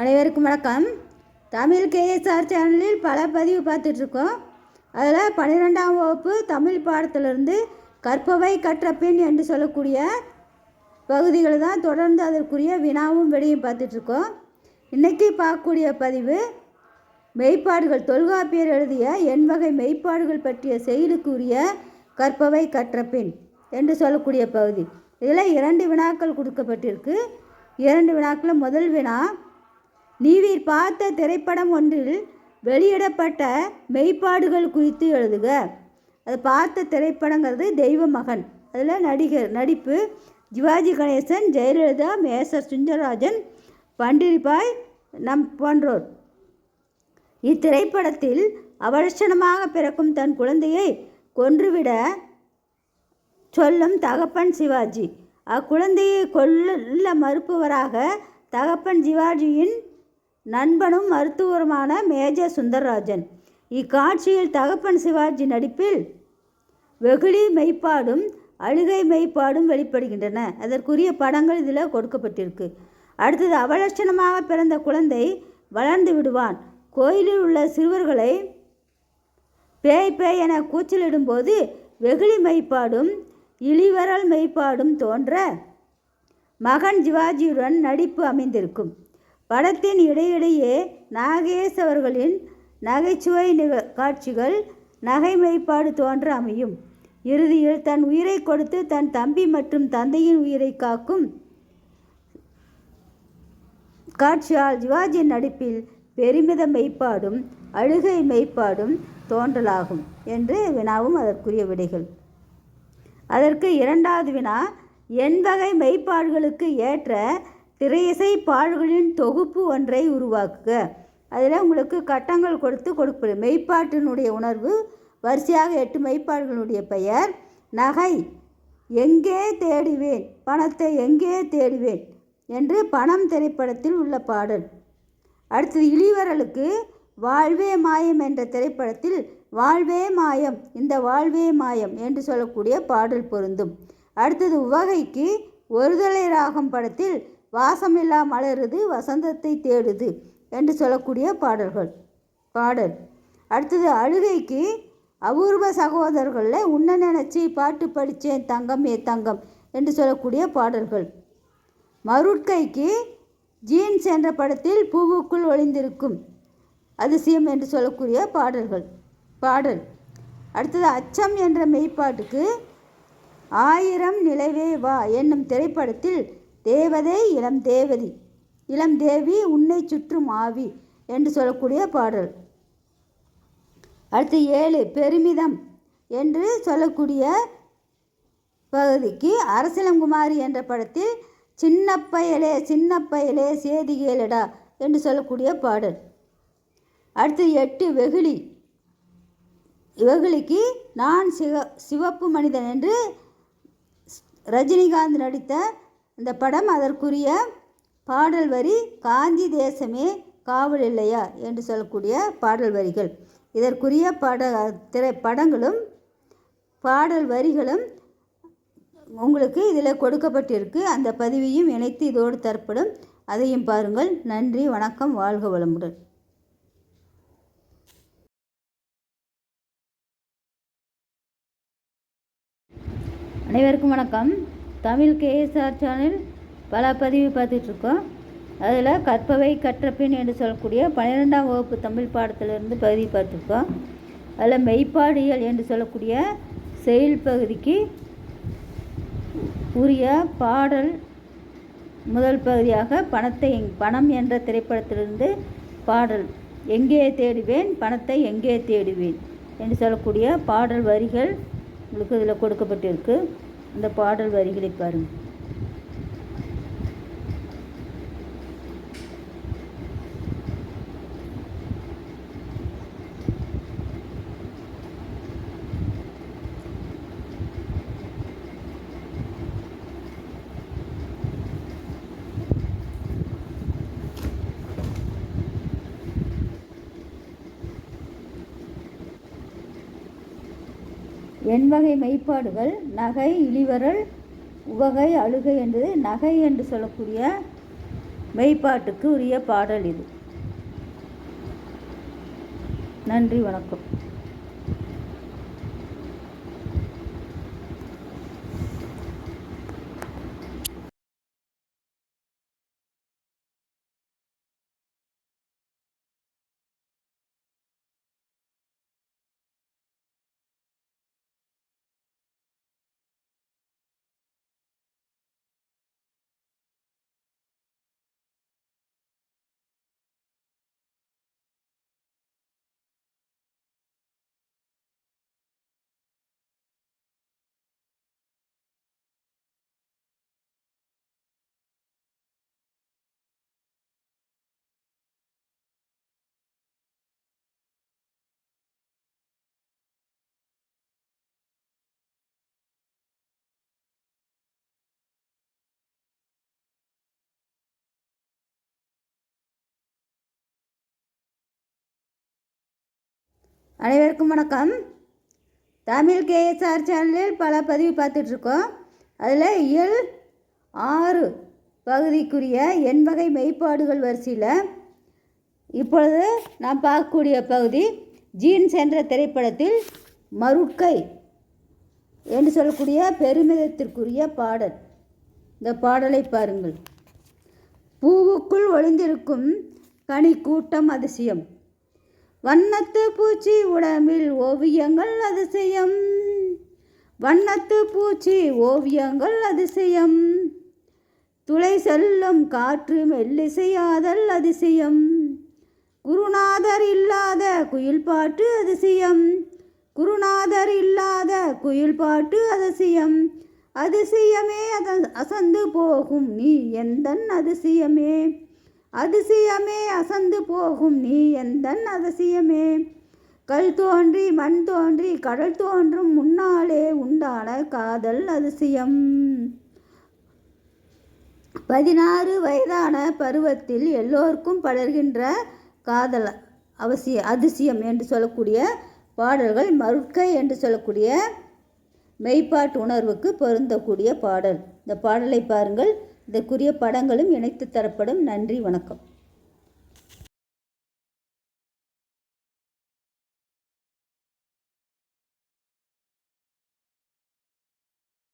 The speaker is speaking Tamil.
அனைவருக்கும் வணக்கம். தமிழ் கேஎஸ்ஆர் சேனலில் பல பதிவு பார்த்துட்ருக்கோம். அதில் பன்னிரெண்டாம் வகுப்பு தமிழ் பாடத்திலிருந்து கற்பவை கற்ற பெண் என்று சொல்லக்கூடிய பகுதிகள் தான் தொடர்ந்து அதற்குரிய வினாவும் விடையும் பார்த்துட்ருக்கோம். இன்றைக்கி பார்க்கக்கூடிய பதிவு மெய்ப்பாடுகள் தொல்காப்பியர் எழுதிய எண்வகை மெய்ப்பாடுகள் பற்றிய செயலுக்குரிய கற்பவை கற்ற பெண் என்று சொல்லக்கூடிய பகுதி. இதில் இரண்டு வினாக்கள் கொடுக்கப்பட்டிருக்கு. இரண்டு வினாக்களில் முதல் வினா நீவிர் பார்த்த திரைப்படம் ஒன்றில் வெளியிடப்பட்ட மெய்ப்பாடுகள் குறித்து எழுதுக. அது பார்த்த திரைப்படங்கிறது தெய்வ மகன் அதில் நடிகர் நடிப்பு சிவாஜி கணேசன் ஜெயலலிதா மேசர் சுந்தரராஜன் பண்டிரிபாய் நம் போன்றோர். இத்திரைப்படத்தில் அவலட்சணமாக பிறக்கும் தன் குழந்தையை கொன்றுவிட சொல்லும் தகப்பன் சிவாஜி. அக்குழந்தையை கொல்ல மறுப்பவராக தகப்பன் சிவாஜியின் நண்பனும் மருத்துவருமான மேஜர் சுந்தரராஜன். இக்காட்சியில் தகப்பன் சிவாஜி நடிப்பில் வெகுளி மெய்ப்பாடும் அழுகை மெய்ப்பாடும் வெளிப்படுகின்றன. அதற்குரிய படங்கள் இதில் கொடுக்கப்பட்டிருக்கு. அடுத்தது அவலட்சணமாக பிறந்த குழந்தை வளர்ந்து விடுவான். கோயிலில் உள்ள சிறுவர்களை பேய் பேய் என கூச்சலிடும்போது வெகுளி மெய்ப்பாடும் இழிவரல் மெய்ப்பாடும் தோன்ற மகன் சிவாஜியுடன் நடிப்பு அமைந்திருக்கும். படத்தின் இடையிடையே நாகேஷ் அவர்களின் நகைச்சுவை நிக காட்சிகள் நகை மெய்ப்பாடு தோன்ற அமையும். இறுதியில் தன் உயிரை கொடுத்து தன் தம்பி மற்றும் தந்தையின் உயிரை காக்கும் காட்சியால் சிவாஜியின் நடிப்பில் பெருமித மெய்ப்பாடும் அழுகை மெய்ப்பாடும் தோன்றலாகும் என்று வினாவும் அதற்குரிய விடைகள். அதற்கு இரண்டாவது வினா எண்வகை மெய்ப்பாடுகளுக்கு ஏற்ற திரையிசை பாடல்களின் தொகுப்பு ஒன்றை உருவாக்குக. அதில் உங்களுக்கு கட்டங்கள் கொடுத்து கொடுப்பது. மெய்ப்பாட்டினுடைய உணர்வு வரிசையாக எட்டு மெய்ப்பாடுகளுடைய பெயர் நகை எங்கே தேடுவேன்? பணத்தை எங்கே தேடுவேன்? என்று பணம் திரைப்படத்தில் உள்ள பாடல். அடுத்தது இளிவரலுக்கு வாழ்வே மாயம் என்ற திரைப்படத்தில் வாழ்வே மாயம் இந்த வாழ்வே மாயம் என்று சொல்லக்கூடிய பாடல் பொருந்தும். அடுத்தது உவகைக்கு ஒருதலை ராகம் படத்தில் வாசமில்லா மலருது வசந்தத்தை தேடுது என்று சொல்லக்கூடிய பாடல்கள். பாடல். அடுத்தது அழுகைக்கு அபூர்வ சகோதரர்களில் உன்ன நினச்சி பாட்டு படித்தேன் தங்கம் ஏ தங்கம் என்று சொல்லக்கூடிய பாடல்கள். மருட்கைக்கு ஜீன்ஸ் என்ற படத்தில் பூவுக்குள் ஒளிந்திருக்கும் அதிசயம் என்று சொல்லக்கூடிய பாடல்கள். பாடல். அடுத்தது அச்சம் என்ற மெய்ப்பாட்டுக்கு ஆயிரம் நிலவே வா என்னும் திரைப்படத்தில் தேவதை இளம் தேவதி. இளம் தேவி உன்னை சுற்றும் ஆவி என்று சொல்லக்கூடிய பாடல். அடுத்து ஏழு பெருமிதம் என்று சொல்லக்கூடிய பகுதிக்கு அரசலங்குமாரி என்ற படத்தில் சின்ன பயலே சின்ன பயலே சேதி கேளடா என்று சொல்லக்கூடிய பாடல். அடுத்து எட்டு வெகுளி. வெகுளிக்கு நான் சிவ சிவப்பு மனிதன் என்று ரஜினிகாந்த் நடித்த இந்த படம் அதற்குரிய பாடல் வரி காந்தி தேசமே காவல் இல்லையா? என்று சொல்லக்கூடிய பாடல் வரிகள். இதற்குரிய பட திரை படங்களும் பாடல் வரிகளும் உங்களுக்கு இதில் கொடுக்கப்பட்டிருக்கு. அந்த பதிவையும் இணைத்து இதோடு தரப்படும். அதையும் பாருங்கள். நன்றி வணக்கம் வாழ்க வளமுடன். அனைவருக்கும் வணக்கம். தமிழ் கேஎஸ்ஆர் சேனல் பல பதிவு பார்த்துட்ருக்கோம். அதில் கற்பவை கற்றப்பின் என்று சொல்லக்கூடிய பன்னிரெண்டாம் வகுப்பு தமிழ் பாடத்திலிருந்து பகுதி பார்த்துருக்கோம். அதில் மெய்ப்பாடியல் என்று சொல்லக்கூடிய செயல் பகுதிக்கு உரிய பாடல் முதல் பகுதியாக பணத்தை பணம் என்ற திரைப்படத்திலிருந்து பாடல் எங்கே தேடுவேன் பணத்தை எங்கே தேடுவேன் என்று சொல்லக்கூடிய பாடல் வரிகள் உங்களுக்கு இதில் கொடுக்கப்பட்டிருக்கு. இந்த பாடல் வரிகளை பாருங்கள். எண்வகை மெய்ப்பாடுகள் நகை இழிவரல் உவகை அழுகை என்பது நகை என்று சொல்லக்கூடிய மெய்ப்பாட்டுக்கு உரிய பாடல் இது. நன்றி வணக்கம். அனைவருக்கும் வணக்கம். தமிழ் கேஎஸ்ஆர் சேனலில் பல பதிவு பார்த்துட்ருக்கோம். அதில் இயல் ஆறு பகுதிக்குரிய எண் வகை மெய்ப்பாடுகள் வரிசையில் இப்பொழுது நாம் பார்க்கக்கூடிய பகுதி ஜீன்ஸ் என்ற திரைப்படத்தில் மருட்கை என்று சொல்லக்கூடிய பெருமிதத்திற்குரிய பாடல். இந்த பாடலை பாருங்கள். பூவுக்குள் ஒளிந்திருக்கும் கனி கூட்டம் அதிசயம். வண்ணத்து பூச்சி உடம்பில் ஓவியங்கள் அதிசயம். வண்ணத்து பூச்சி ஓவியங்கள் அதிசயம். துளை செல்லும் காற்று மெல்லிசையாதல் அதிசயம். குருநாதர் இல்லாத குயில் பாட்டு அதிசயம். குருநாதர் இல்லாத குயில் பாட்டு அதிசயம். அதிசயமே அத அசந்து போகும் நீ எந்தன் அதிசயமே? அதிசயமே அசந்து போகும் நீ எந்தன் அதிசயமே? கல் தோன்றி மண் தோன்றி கடல் தோன்றும் முன்னாலே உண்டான காதல் அதிசயம். பதினாறு வயதான பருவத்தில் எல்லோருக்கும் படர்கின்ற காதல் அவசிய அதிசயம் என்று சொல்லக்கூடிய பாடல்கள் மறுக்கை என்று சொல்லக்கூடிய மெய்ப்பாட்டு உணர்வுக்கு பொருந்தக்கூடிய பாடல். இந்த பாடலை பாருங்கள். இதற்குரிய படங்களும் இணைத்து தரப்படும். நன்றி வணக்கம்.